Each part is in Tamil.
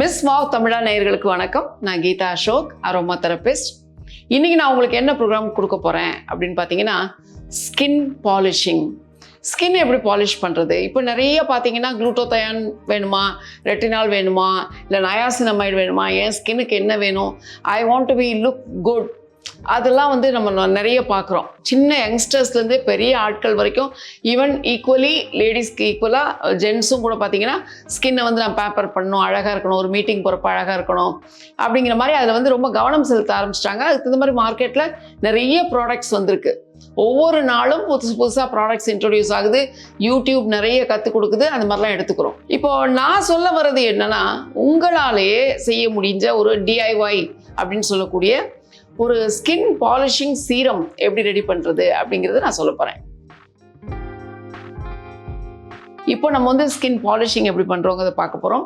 மிஸ் வாவ் தமிழா நேயர்களுக்கு வணக்கம். நான் கீதா அசோக் அரோமா தெரபிஸ்ட் இன்னைக்கு நான் உங்களுக்கு என்ன ப்ரோக்ராம் கொடுக்க போகிறேன் அப்படின்னு பார்த்தீங்கன்னா ஸ்கின் பாலிஷிங் ஸ்கின் எப்படி பாலிஷ் பண்ணுறது இப்போ நிறைய பார்த்தீங்கன்னா குளூட்டோதயான் வேணுமா? ரெட்டினால் வேணுமா? இல்லை நயாசினமைடு வேணுமா? என் ஸ்கின்னுக்கு என்ன வேணும்? I want to be look good அதெல்லாம் வந்து நம்ம ந- நிறைய பார்க்குறோம் சின்ன யங்ஸ்டர்ஸ்லேருந்து பெரிய ஆட்கள் வரைக்கும் ஈவன் ஈக்குவலி லேடிஸ்க்கு ஈக்குவலாக ஜென்ஸும் கூட பார்த்தீங்கன்னா ஸ்கின்னை வந்து நான் பேப்பர் பண்ணணும் அழகாக இருக்கணும் ஒரு மீட்டிங் போகிறப்ப அழகாக இருக்கணும் அப்படிங்கிற மாதிரி அதில் வந்து ரொம்ப கவனம் செலுத்த ஆரம்பிச்சிட்டாங்க. அதுக்கு தகுந்த மாதிரி மார்க்கெட்டில் நிறைய ப்ராடக்ட்ஸ் வந்திருக்கு. ஒவ்வொரு நாளும் புதுசு புதுசாக ப்ராடக்ட்ஸ் இன்ட்ரடியூஸ் ஆகுது. யூடியூப் நிறைய கற்றுக் கொடுக்குது. அந்த மாதிரிலாம் எடுத்துக்கிறோம். இப்போ நான் சொல்ல வர்றது என்னென்னா உங்களாலேயே செய்ய முடிஞ்ச ஒரு டிஐஒய் அப்படின்னு சொல்லக்கூடிய ஒரு ஸ்கின் பாலிஷிங் சீரம் எப்படி ரெடி பண்ணுறது அப்படிங்கிறத நான் சொல்ல போகிறேன் இப்போ நம்ம வந்து ஸ்கின் பாலிஷிங் எப்படி பண்ணுறோங்கிறத பார்க்க போகிறோம்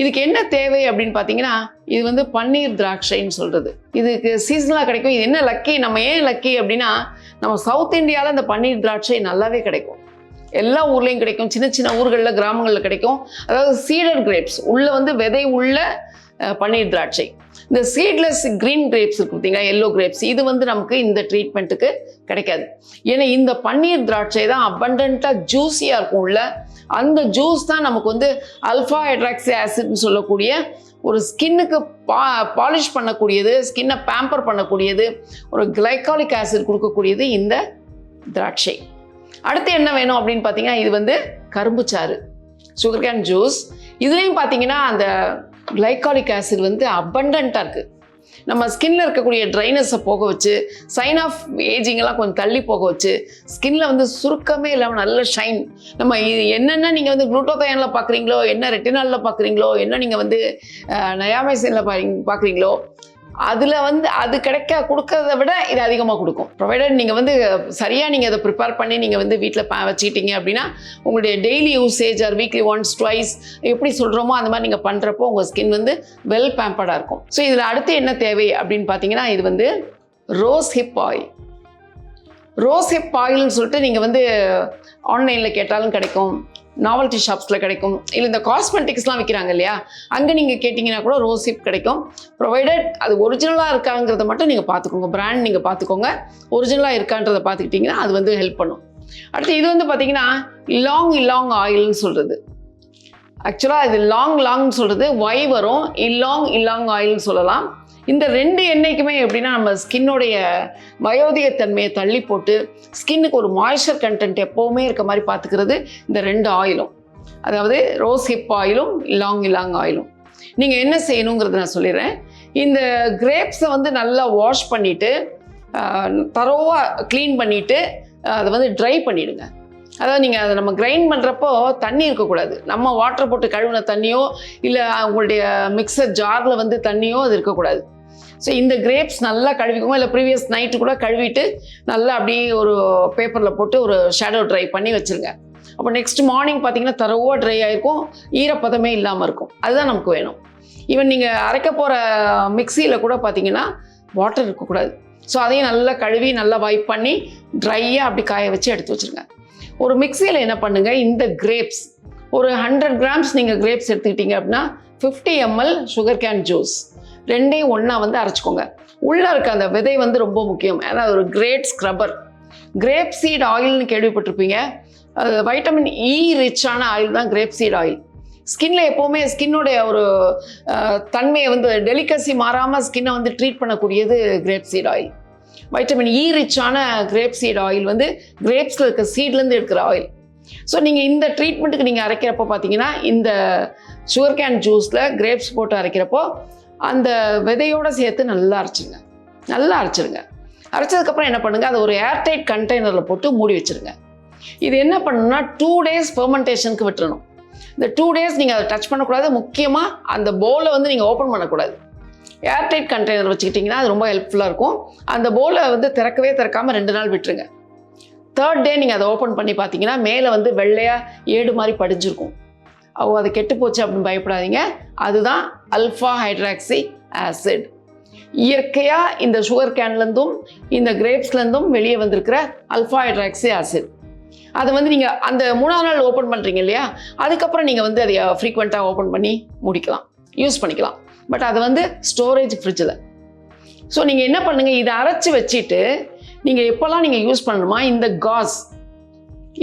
இதுக்கு என்ன தேவை அப்படின்னு பார்த்தீங்கன்னா இது வந்து பன்னீர் திராட்சைன்னு சொல்கிறது இதுக்கு சீசனலாக கிடைக்கும். இது என்ன லக்கி நம்ம ஏன் லக்கி அப்படின்னா நம்ம சவுத் இந்தியாவில் இந்த பன்னீர் திராட்சை நல்லாவே கிடைக்கும். எல்லா ஊர்லேயும் கிடைக்கும். சின்ன சின்ன ஊர்களில் கிராமங்களில் கிடைக்கும். அதாவது சீடர் கிரேப்ஸ் உள்ளே வந்து விதை உள்ள பன்னீர் திராட்சை. இந்த சீட்லெஸ் க்ரீன் கிரேப்ஸ் இருக்கு பார்த்தீங்களா? எல்லோ கிரேப்ஸ் இது வந்து நமக்கு இந்த ட்ரீட்மெண்ட்டுக்கு கிடைக்காது. ஏன்னா இந்த பன்னீர் திராட்சை தான் அபண்டண்ட்டாக ஜூஸியாக இருக்கும் உள்ள. அந்த ஜூஸ் தான் நமக்கு வந்து அல்ஃபா ஹைட்ராக்சி ஆசிட்னு சொல்லக்கூடிய ஒரு ஸ்கின்னுக்கு பா பாலிஷ் பண்ணக்கூடியது ஸ்கின்னை பேம்பர் பண்ணக்கூடியது ஒரு கிளைக்காலிக் ஆசிட் கொடுக்கக்கூடியது இந்த திராட்சை. அடுத்து என்ன வேணும் அப்படின்னு பார்த்தீங்கன்னா இது வந்து கரும்பு சாறு சுகர் கேன் ஜூஸ் இதுலேயும் பார்த்தீங்கன்னா அந்த கிளைகாலிக் ஆசிட் வந்து அபண்டண்ட்டாக இருக்குது நம்ம ஸ்கின்ல இருக்கக்கூடிய ட்ரைனஸை போக வச்சு சைன் ஆஃப் ஏஜிங்கெல்லாம் கொஞ்சம் தள்ளி போக வச்சு ஸ்கின்ல வந்து சுருக்கமே இல்லாமல் நல்ல ஷைன் நம்ம என்னென்ன நீங்கள் வந்து குளூட்டோதயானில் பார்க்குறீங்களோ என்ன ரெட்டினாலில் பார்க்குறீங்களோ என்ன நீங்கள் வந்து நயாமைசினில் பார்க்குறீங்களோ அதில் வந்து அது கிடைக்க கொடுக்கறத விட இது அதிகமாக கொடுக்கும். ப்ரொவைடட் நீங்கள் வந்து சரியாக நீங்கள் அதை ப்ரிப்பேர் பண்ணி நீங்கள் வந்து வீட்டில் ப வச்சுக்கிட்டீங்க அப்படின்னா உங்களுடைய daily usage or weekly once twice எப்படி சொல்கிறோமோ அந்த மாதிரி நீங்கள் பண்ணுறப்போ உங்கள் ஸ்கின் வந்து வெல் பேம்பர்டாக இருக்கும். ஸோ இதில் அடுத்து என்ன தேவை அப்படின்னு பார்த்தீங்கன்னா இது வந்து rose hip oil rose hip ஆயில்னு சொல்லிட்டு நீங்கள் வந்து ஆன்லைனில் கேட்டாலும் கிடைக்கும். நாவல்ட்டி ஷாப்ஸில் கிடைக்கும். இல்லை இந்த காஸ்மெட்டிக்ஸ்லாம் விற்கிறாங்க இல்லையா? அங்கே நீங்கள் கேட்டிங்கன்னா கூட ரோஸ் ஹிப் கிடைக்கும். ப்ரொவைடட் அது ஒரிஜினலாக இருக்காங்கிறத மட்டும் நீங்கள் பார்த்துக்கோங்க பிராண்ட் நீங்கள் பார்த்துக்கோங்க ஒரிஜினலாக இருக்கான்றதை பார்த்துக்கிட்டிங்கன்னா அது வந்து ஹெல்ப் பண்ணும். அடுத்து இது வந்து பார்த்தீங்கன்னா லாங் இல்லாங் ஆயில்னு சொல்கிறது ஆக்சுவலாக இது லாங் லாங்னு சொல்கிறது ஒய் வரும். இல்லாங் இல்லாங் ஆயில்னு சொல்லலாம். இந்த ரெண்டு எண்ணெய்க்குமே எப்படின்னா நம்ம ஸ்கின்னுடைய வயோதிகத்தன்மையை தள்ளி போட்டு ஸ்கின்னுக்கு ஒரு மாய்ஸ்சர் கண்டென்ட் எப்போவுமே இருக்க மாதிரி பார்த்துக்கிறது இந்த ரெண்டு ஆயிலும். அதாவது ரோஸ் ஹிப் ஆயிலும் லாங் இலாங் ஆயிலும். நீங்கள் என்ன செய்யணுங்கிறத நான் சொல்லிடுறேன். இந்த கிரேப்ஸை வந்து நல்லா வாஷ் பண்ணிவிட்டு தரோவாக க்ளீன் பண்ணிவிட்டு அதை வந்து ட்ரை பண்ணிவிடுங்க அதாவது நீங்கள் அதை நம்ம கிரைண்ட் பண்ணுறப்போ தண்ணி இருக்கக்கூடாது. நம்ம வாட்டர் போட்டு கழுவின தண்ணியோ இல்லை உங்களுடைய மிக்சர் ஜாரில் வந்து தண்ணியோ அது இருக்கக்கூடாது. ஸோ இந்த கிரேப்ஸ் நல்லா கழுவிக்கோங்க. இல்லை ப்ரீவியஸ் நைட்டு கூட கழுவிட்டு நல்லா அப்படியே ஒரு பேப்பரில் போட்டு ஒரு ஷேடோ ட்ரை பண்ணி வச்சுருங்க. அப்போ நெக்ஸ்ட் மார்னிங் பார்த்தீங்கன்னா தரவாக ட்ரை ஆகிருக்கும் ஈரப்பதமே இல்லாமல் இருக்கும். அதுதான் நமக்கு வேணும். ஈவன் நீங்கள் அரைக்க போகிற மிக்சியில் கூட பார்த்தீங்கன்னா வாட்டர் இருக்கக்கூடாது. ஸோ அதையும் நல்லா கழுவி நல்லா வைப் பண்ணி ட்ரையாக அப்படி காய வச்சு எடுத்து வச்சுருங்க. ஒரு மிக்சியில் என்ன பண்ணுங்கள் இந்த கிரேப்ஸ் ஒரு ஹண்ட்ரட் கிராம்ஸ் நீங்கள் கிரேப்ஸ் எடுத்துக்கிட்டீங்க அப்படின்னா fifty ML sugar cane juice ரெண்டையும் ஒன்றா வந்து அரைச்சிக்கோங்க. உள்ளே இருக்க அந்த விதை வந்து ரொம்ப முக்கியம். ஏன்னா அது ஒரு கிரேட் ஸ்க்ரப்பர் கிரேப் சீட் ஆயில்னு கேள்விப்பட்டிருப்பீங்க. அது வைட்டமின் இ ரிச்சான ஆயில் தான் கிரேப் சீட் ஆயில் ஸ்கின்ல எப்போவுமே ஸ்கின்னுடைய ஒரு தன்மையை வந்து டெலிகசி மாறாமல் ஸ்கின்னை வந்து ட்ரீட் பண்ணக்கூடியது grape seed oil vitamin E ரிச்சான கிரேப் சீட் ஆயில் வந்து கிரேப்ஸில் இருக்க சீட்லேருந்து எடுக்கிற ஆயில் ஸோ நீங்கள் இந்த ட்ரீட்மெண்ட்டுக்கு நீங்கள் அரைக்கிறப்போ பார்த்தீங்கன்னா இந்த சுகர் கேன் ஜூஸில் கிரேப்ஸ் போட்டு அரைக்கிறப்போ அந்த விதையோடு சேர்த்து நல்லா அரைச்சிருங்க. நல்லா அரைச்சிருங்க. அரைச்சதுக்கப்புறம் என்ன பண்ணுங்கள் அதை ஒரு ஏர்டைட் கண்டெய்னரில் போட்டு மூடி வச்சிருங்க. இது என்ன பண்ணணும்னா டூ டேஸ் ஃபெர்மெண்டேஷனுக்கு விட்டுறணும். இந்த டூ டேஸ் நீங்கள் அதை டச் பண்ணக்கூடாது. முக்கியமாக அந்த பவுலை வந்து நீங்கள் ஓப்பன் பண்ணக்கூடாது. ஏர்டைட் கண்டெய்னர் வச்சுக்கிட்டிங்கன்னா அது ரொம்ப ஹெல்ப்ஃபுல்லாக இருக்கும். அந்த போலை வந்து திறக்கவே திறக்காமல் ரெண்டு நாள் விட்டுருங்க. தேர்ட் டே நீங்கள் அதை ஓப்பன் பண்ணி பார்த்தீங்கன்னா மேலே வந்து வெள்ளையாக ஏடு மாதிரி படிஞ்சிருக்கும். ஓ அது கெட்டு போச்சு அப்படின்னு பயப்படாதீங்க. அதுதான் அல்ஃபா ஹைட்ராக்சி ஆசிட் இயற்கையாக இந்த சுகர் கேன்லேருந்தும் இந்த கிரேப்ஸ்லேருந்தும் வெளியே வந்திருக்கிற அல்ஃபா ஹைட்ராக்சி ஆசிட் அதை வந்து நீங்கள் அந்த மூணாவது நாள் ஓப்பன் பண்ணுறீங்க இல்லையா? அதுக்கப்புறம் நீங்கள் வந்து அதை ஃப்ரீக்வெண்ட்டாக ஓப்பன் பண்ணி முடிக்கலாம். யூஸ் பண்ணிக்கலாம். பட் அது வந்து ஸ்டோரேஜ் ஃப்ரிட்ஜில் ஸோ நீங்கள் என்ன பண்ணுங்கள் இதை அரைச்சி வச்சுட்டு நீங்கள் எப்போல்லாம் நீங்கள் யூஸ் பண்ணணுமா? இந்த காஸ்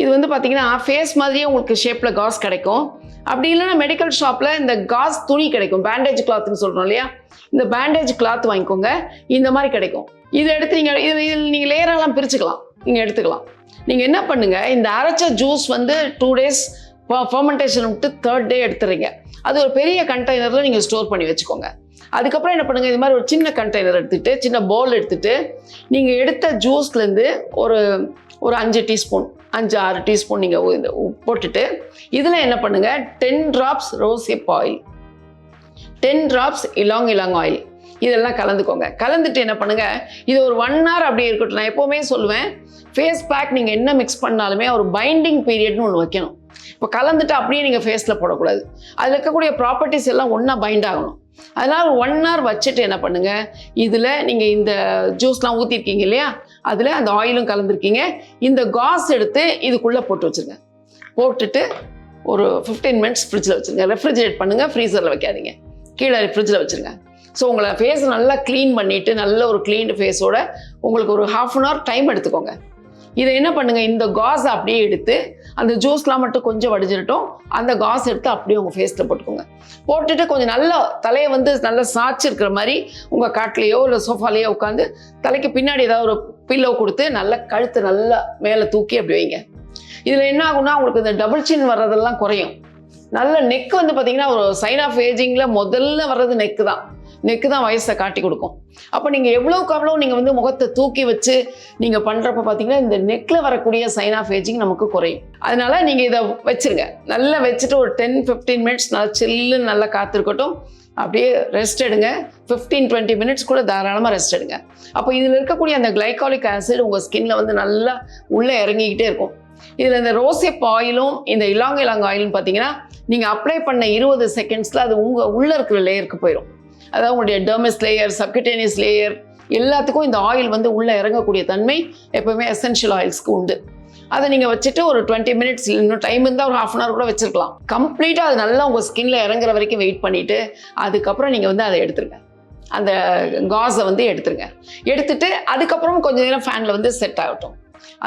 இது வந்து பார்த்தீங்கன்னா ஃபேஸ் மாதிரியே உங்களுக்கு ஷேப்பில் காஸ் கிடைக்கும். அப்படி இல்லைன்னா மெடிக்கல் ஷாப்பில் இந்த காஸ் துணி கிடைக்கும். பேண்டேஜ் கிளாத்னு சொல்கிறோம் இல்லையா? இந்த பேண்டேஜ் கிளாத் வாங்கிக்கோங்க. இந்த மாதிரி கிடைக்கும். இதை எடுத்து நீங்கள் இது இதில் நீங்கள் லேயரெல்லாம் பிரிச்சுக்கலாம். நீங்கள் எடுத்துக்கலாம். நீங்கள் என்ன பண்ணுங்கள் இந்த அரைச்ச ஜூஸ் வந்து டூ டேஸ் ஃபர்மெண்டேஷன் விட்டு தேர்ட் டே எடுத்துறீங்க அது ஒரு பெரிய கண்டெய்னரில் நீங்கள் ஸ்டோர் பண்ணி வச்சுக்கோங்க. அதுக்கப்புறம் என்ன பண்ணுங்கள் இது மாதிரி ஒரு சின்ன கண்டெய்னர் எடுத்துகிட்டு சின்ன பவுல் எடுத்துகிட்டு நீங்கள் எடுத்த ஜூஸ்லேருந்து ஒரு ஒரு அஞ்சு டீஸ்பூன் அஞ்சு ஆறு டீஸ்பூன் நீங்கள் போட்டுட்டு இதில் என்ன பண்ணுங்கள் ten drops rosehip oil ten drops ylang ylang oil இதெல்லாம் கலந்துக்கோங்க. கலந்துட்டு என்ன பண்ணுங்கள் இது ஒரு ஒன் ஹவர் அப்படியே இருக்கட்டும். நான் எப்போவுமே சொல்லுவேன் ஃபேஸ் பேக் நீங்கள் என்ன மிக்ஸ் பண்ணாலுமே ஒரு பைண்டிங் பீரியட்னு ஒன்று வைக்கணும். இப்போ கலந்துட்டு அப்படியே நீங்கள் ஃபேஸில் போடக்கூடாது. அதில் இருக்கக்கூடிய ப்ராப்பர்ட்டிஸ் எல்லாம் ஒன்றா பைண்ட் ஆகணும். அதனால் ஒன் ஹவர் வச்சுட்டு என்ன பண்ணுங்கள் இதில் நீங்கள் இந்த ஜூஸ்லாம் ஊற்றிருக்கீங்க இல்லையா? அதில் அந்த ஆயிலும் கலந்துருக்கீங்க. இந்த காஸ் எடுத்து இதுக்குள்ளே போட்டு வச்சுருங்க. போட்டுட்டு ஒரு ஃபிஃப்டீன் மினிட்ஸ் ஃப்ரிட்ஜில் வச்சுருங்க. ரெஃப்ரிஜரேட் பண்ணுங்கள் ஃப்ரீசரில் வைக்காதீங்க. கீழே ஃப்ரிட்ஜில் வச்சுருங்க. ஸோ உங்களை ஃபேஸ் நல்லா க்ளீன் பண்ணிவிட்டு நல்ல ஒரு க்ளீன்டு ஃபேஸோட உங்களுக்கு ஒரு ஹாஃப் அன் ஹவர் டைம் எடுத்துக்கோங்க. இதை என்ன பண்ணுங்கள் இந்த காஸ் அப்படியே எடுத்து அந்த ஜூஸ்லாம் மட்டும் கொஞ்சம் வடிஞ்சிடட்டும் அந்த காஸ் எடுத்து அப்படியே உங்கள் ஃபேஸில் போட்டுக்கோங்க. போட்டுட்டு கொஞ்சம் நல்லா தலையை வந்து நல்லா சாய்ச்சிருக்கிற மாதிரி உங்கள் காட்டிலேயோ இல்லை சோஃபாலேயோ உட்காந்து தலைக்கு பின்னாடி ஏதாவது ஒரு பில்லோ கொடுத்து நல்லா கழுத்து நல்லா மேலே தூக்கி அப்படி வைங்க. இதில் என்ன ஆகும்னா உங்களுக்கு இந்த டபுள் சின் வர்றதெல்லாம் குறையும். நல்ல நெக் வந்து பார்த்தீங்கன்னா ஒரு சைன் ஆஃப் ஏஜிங்கில் முதல்ல வர்றது நெக்கு தான். நெக்கு தான் வயசை காட்டி கொடுக்கும். அப்போ நீங்கள் எவ்வளோக்கு அவ்வளோ நீங்கள் வந்து முகத்தை தூக்கி வச்சு நீங்கள் பண்ணுறப்ப பார்த்தீங்கன்னா இந்த நெக்கில் வரக்கூடிய சைன் ஆஃப் ஏஜிங் நமக்கு குறையும். அதனால் நீங்கள் இதை வச்சுருங்க. நல்லா வச்சுட்டு ஒரு டென் ஃபிஃப்டீன் மினிட்ஸ் நல்லா சில்லுன்னு நல்லா காத்திருக்கட்டும். அப்படியே ரெஸ்ட் எடுங்க. ஃபிஃப்டீன் டுவெண்ட்டி மினிட்ஸ் கூட தாராளமாக ரெஸ்ட் எடுங்க. அப்போ இதில் இருக்கக்கூடிய அந்த கிளைகாலிக் ஆசிட் உங்கள் ஸ்கின்ல வந்து நல்லா உள்ளே இறங்கிக்கிட்டே இருக்கும். இதில் இந்த ரோசிப் ஆயிலும் இந்த இலாங் இலாங் ஆயிலும் பார்த்தீங்கன்னா நீங்கள் அப்ளை பண்ண இருபது செகண்ட்ஸில் அது உங்கள் உள்ளே இருக்கிற லேயருக்கு போயிடும் அதாவது உங்களுடைய டெர்மஸ் லேயர் சப்கிட்டேனியஸ் லேயர் எல்லாத்துக்கும் இந்த ஆயில் வந்து உள்ளே இறங்கக்கூடிய தன்மை எப்போவுமே எசென்ஷியல் ஆயில்ஸ்க்கு உண்டு. அதை நீங்கள் வச்சுட்டு ஒரு டுவெண்ட்டி மினிட்ஸ் இன்னும் டைம் இருந்தால் ஒரு ஹாஃப் அன் ஹவர் கூட வச்சுருக்கலாம். கம்ப்ளீட்டாக அது நல்லா உங்கள் ஸ்கின்ல இறங்குற வரைக்கும் வெயிட் பண்ணிவிட்டு அதுக்கப்புறம் நீங்கள் வந்து அதை எடுத்துருங்க. அந்த காஸை வந்து எடுத்துருங்க. எடுத்துட்டு அதுக்கப்புறம் கொஞ்சம் நேரம் ஃபேனில் வந்து செட் ஆகட்டும்.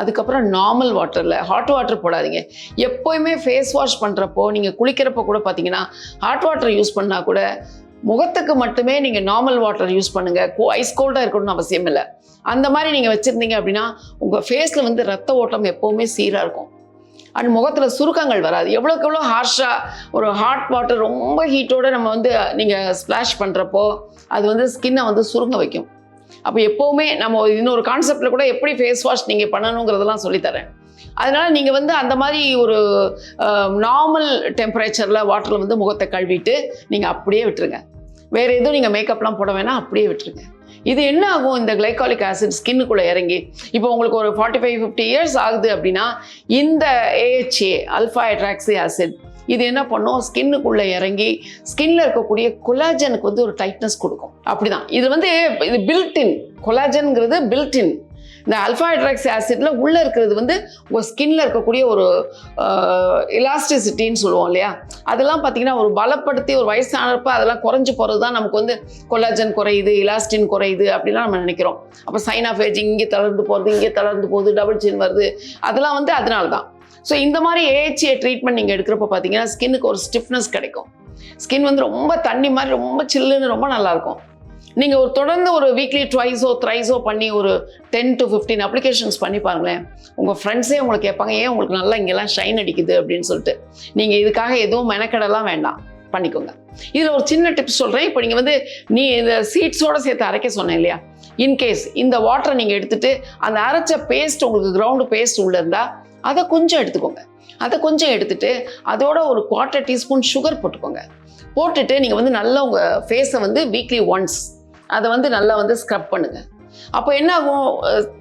அதுக்கப்புறம் நார்மல் வாட்டரில் ஹாட் வாட்டர் போடாதீங்க. எப்போயுமே ஃபேஸ் வாஷ் பண்ணுறப்போ நீங்கள் குளிக்கிறப்போ கூட பார்த்தீங்கன்னா ஹாட் வாட்டர் யூஸ் பண்ணால் கூட முகத்துக்கு மட்டுமே நீங்கள் நார்மல் வாட்டர் யூஸ் பண்ணுங்கள் ஐஸ் கோல்டாக இருக்கணும்னு அவசியம் இல்லை. அந்த மாதிரி நீங்கள் வச்சுருந்தீங்க அப்படின்னா உங்கள் ஃபேஸில் வந்து ரத்த ஓட்டம் எப்போவுமே சீராக இருக்கும். அண்ட் முகத்தில் சுருக்கங்கள் வராது. எவ்வளோக்கு எவ்வளோ ஹார்ஷாக ஒரு ஹாட் வாட்டர் ரொம்ப ஹீட்டோட நம்ம வந்து நீங்கள் ஸ்ப்ளாஷ் பண்ணுறப்போ அது வந்து ஸ்கின்னை வந்து சுருங்க வைக்கும். அப்போ எப்போவுமே நம்ம இன்னொரு கான்செப்டில் கூட எப்படி ஃபேஸ் வாஷ் நீங்கள் பண்ணணுங்கிறதெல்லாம் சொல்லித்தரேன் அதனால் நீங்கள் வந்து அந்த மாதிரி ஒரு நார்மல் டெம்பரேச்சரில் வாட்டரில் வந்து முகத்தை கழுவிட்டு நீங்கள் அப்படியே விட்டுருங்க. வேறு எதுவும் நீங்கள் மேக்கப்லாம் போட வேணாம் அப்படியே விட்டுருங்க. இது என்ன ஆகும்? இந்த கிளைகாலிக் ஆசிட் ஸ்கின்னுக்குள்ளே இறங்கி இப்போ உங்களுக்கு ஒரு ஃபார்ட்டி ஃபைவ் ஃபிஃப்டி இயர்ஸ் ஆகுது அப்படின்னா இந்த ஏஹெச்ஏ அல்ஃபா ஹைட்ராக்சி ஆசிட் இது என்ன பண்ணும்? ஸ்கின்னுக்குள்ளே இறங்கி ஸ்கின்ல இருக்கக்கூடிய கொலாஜனுக்கு வந்து ஒரு டைட்னஸ் கொடுக்கும். அப்படிதான். இது வந்து இது பில்டின் கொலாஜன்ங்கிறது பில்டின் இந்த அல்ஃபா ஹைட்ராக்சி ஆசிட்ல உள்ளே இருக்கிறது வந்து உங்கள் ஸ்கின்ல இருக்கக்கூடிய ஒரு இலாஸ்டிசிட்டின்னு சொல்லுவோம் இல்லையா? அதெல்லாம் பார்த்தீங்கன்னா ஒரு பலப்படுத்தி ஒரு வயசானப்ப அதெல்லாம் குறைஞ்சு போகிறது தான் நமக்கு வந்து கொலாஜன் குறையுது இலாஸ்டின் குறையுது அப்படிலாம் நம்ம நினைக்கிறோம். அப்போ சைன் ஆஃப் ஏஜ் இங்கே தளர்ந்து போகிறது இங்கே தளர்ந்து போகுது டபுள் சின் வருது. அதெல்லாம் வந்து அதனால தான் ஸோ இந்த மாதிரி ஏஹெச்ஏ ட்ரீட்மெண்ட் நீங்கள் எடுக்கிறப்ப பார்த்தீங்கன்னா ஸ்கின்னுக்கு ஒரு ஸ்டிஃப்னஸ் கிடைக்கும். ஸ்கின் வந்து ரொம்ப தண்ணி மாதிரி ரொம்ப சில்லுன்னு ரொம்ப நல்லாயிருக்கும் நீங்கள் ஒரு தொடர்ந்து ஒரு வீக்லி ட்வைஸோ த்ரைஸோ பண்ணி ஒரு டென் டு ஃபிஃப்டீன் அப்ளிகேஷன்ஸ் பண்ணி பாருங்களேன். உங்கள் ஃப்ரெண்ட்ஸே உங்களை கேட்பாங்க ஏன் உங்களுக்கு நல்லா இங்கெல்லாம் ஷைன் அடிக்குது? அப்படின்னு சொல்லிட்டு. நீங்கள் இதுக்காக எதுவும் மெனக்கடலாம் வேண்டாம். பண்ணிக்கோங்க. இதில் ஒரு சின்ன டிப்ஸ் சொல்கிறேன் இப்போ நீங்கள் வந்து நீ இந்த சீட்ஸோட சேர்த்து அரைக்க சொன்னேன் இல்லையா? இன்கேஸ் இந்த வாட்டரை நீங்கள் எடுத்துட்டு அந்த அரைச்ச பேஸ்ட் உங்களுக்கு கிரவுண்டு பேஸ்ட் உள்ளே இருந்தால் அதை கொஞ்சம் எடுத்துக்கோங்க. அதை கொஞ்சம் எடுத்துட்டு அதோட ஒரு குவார்ட்டர் டீஸ்பூன் சுகர் போட்டுக்கோங்க. போட்டுட்டு நீங்கள் வந்து நல்லா உங்கள் ஃபேஸை வந்து வீக்லி ஒன்ஸ் அதை வந்து நல்லா வந்து ஸ்க்ரப் பண்ணுங்கள் அப்போ என்ன ஆகும்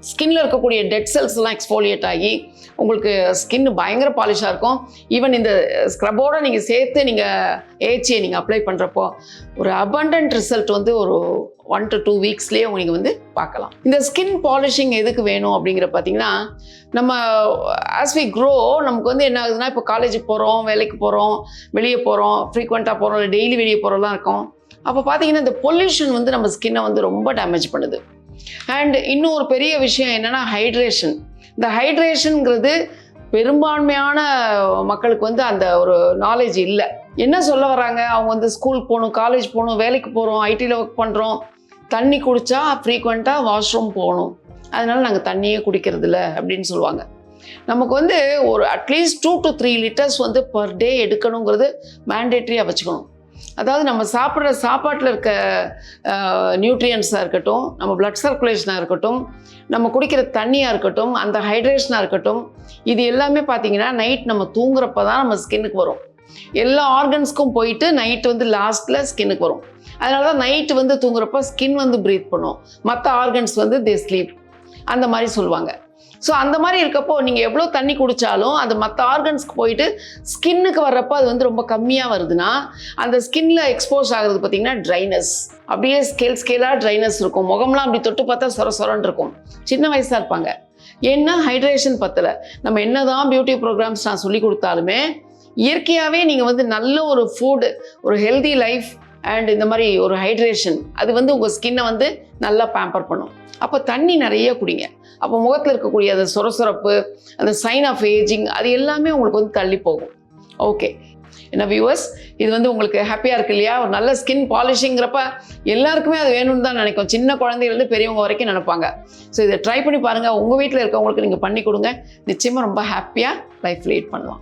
ஸ்கின்ல இருக்கக்கூடிய டெட் செல்ஸ்லாம் எக்ஸ்போலியேட் ஆகி உங்களுக்கு ஸ்கின் பயங்கர பாலிஷாக இருக்கும். ஈவன் இந்த ஸ்க்ரப்போட நீங்கள் சேர்த்து நீங்கள் ஏச்சியை நீங்கள் அப்ளை பண்ணுறப்போ ஒரு அபண்டன்ட் ரிசல்ட் வந்து ஒரு ஒன் டு டூ வீக்ஸ்லேயே நீங்கள் வந்து பார்க்கலாம். இந்த ஸ்கின் பாலிஷிங் எதுக்கு வேணும் அப்படிங்கிற பார்த்தீங்கன்னா நம்ம ஆஸ் வி க்ரோ நமக்கு வந்து என்ன ஆகுதுன்னா இப்போ காலேஜுக்கு போகிறோம் வேலைக்கு போகிறோம் வெளியே போகிறோம் ஃப்ரீக்வெண்ட்டாக போகிறோம் இல்லை டெய்லி வெளியே போகிறோம்லாம் இருக்கும். அப்போ பார்த்தீங்கன்னா இந்த பொல்யூஷன் வந்து நம்ம ஸ்கின்னை வந்து ரொம்ப டேமேஜ் பண்ணுது. அண்ட் இன்னும் ஒரு பெரிய விஷயம் என்னென்னா ஹைட்ரேஷன் இந்த ஹைட்ரேஷனுங்கிறது பெரும்பான்மையான மக்களுக்கு வந்து அந்த ஒரு நாலேஜ் இல்லை. என்ன சொல்ல வராங்க? அவங்க வந்து ஸ்கூல் போகணும் காலேஜ் போகணும் வேலைக்கு போகிறோம் ஐடியில் ஒர்க் பண்ணுறோம் தண்ணி குடித்தா ஃப்ரீக்வெண்ட்டாக வாஷ்ரூம் போகணும். அதனால் நாங்கள் தண்ணியே குடிக்கிறது இல்லை அப்படின்னு சொல்லுவாங்க. நமக்கு வந்து ஒரு at least two to three litres வந்து பர் டே எடுக்கணுங்கிறது மேண்டேட்ரியாக வச்சுக்கணும். அதாவது நம்ம சாப்பிட்ற சாப்பாட்டில் இருக்க நியூட்ரியன்ஸாக இருக்கட்டும் நம்ம பிளட் சர்க்குலேஷனாக இருக்கட்டும் நம்ம குடிக்கிற தண்ணியாக இருக்கட்டும் அந்த ஹைட்ரேஷனாக இருக்கட்டும் இது எல்லாமே பார்த்தீங்கன்னா நைட் நம்ம தூங்குறப்ப தான் நம்ம ஸ்கின்னுக்கு வரும். எல்லா ஆர்கன்ஸ்க்கும் போயிட்டு நைட் வந்து லாஸ்ட்டில் ஸ்கின்னுக்கு வரும். அதனால தான் நைட்டு வந்து தூங்குறப்ப ஸ்கின் வந்து ப்ரீத் பண்ணும். மற்ற ஆர்கன்ஸ் வந்து தே ஸ்லீப் அந்த மாதிரி சொல்லுவாங்க. ஸோ அந்த மாதிரி இருக்கப்போ நீங்கள் எவ்வளோ தண்ணி குடித்தாலும் அது மற்ற ஆர்கன்ஸ்க்கு போயிட்டு ஸ்கின்னுக்கு வர்றப்போ அது வந்து ரொம்ப கம்மியாக வருதுன்னா அந்த ஸ்கின்ல எக்ஸ்போஸ் ஆகுறது பார்த்தீங்கன்னா ட்ரைனஸ் அப்படியே ஸ்கேல் ஸ்கேலாக ட்ரைனஸ் இருக்கும். முகம்லாம் அப்படி தொட்டு பார்த்தா சொர சொரன்னு இருக்கும். சின்ன வயசாக இருப்பாங்க. ஏன்னா ஹைட்ரேஷன் பத்தலை. நம்ம என்னதான் பியூட்டி ப்ரோக்ராம்ஸ் நான் சொல்லி கொடுத்தாலுமே இயற்கையாகவே நீங்கள் வந்து நல்ல ஒரு ஃபுட் ஒரு ஹெல்தி லைஃப் அண்ட் இந்த மாதிரி ஒரு ஹைட்ரேஷன் அது வந்து உங்கள் ஸ்கின்னை வந்து நல்லா பேம்பர் பண்ணும். அப்போ தண்ணி நிறைய குடிங்க. அப்போ முகத்தில் இருக்கக்கூடிய அந்த சொரசொரப்பு அந்த சைன் ஆஃப் ஏஜிங் அது எல்லாமே உங்களுக்கு வந்து தள்ளி போகும். ஓகே என்ன வியூவர்ஸ் இது வந்து உங்களுக்கு ஹாப்பியாக இருக்கு இல்லையா? ஒரு நல்ல ஸ்கின் பாலிஷிங்கிறப்ப எல்லாருக்குமே அது வேணும்னு தான் நினைக்கும். சின்ன குழந்தையிலேருந்து பெரியவங்க வரைக்கும் நினைப்பாங்க. ஸோ இதை ட்ரை பண்ணி பாருங்கள் உங்கள் வீட்டில் இருக்கவங்களுக்கு நீங்கள் பண்ணி கொடுங்க. நிச்சயமாக ரொம்ப ஹாப்பியாக லைஃப் லீட் பண்ணலாம்.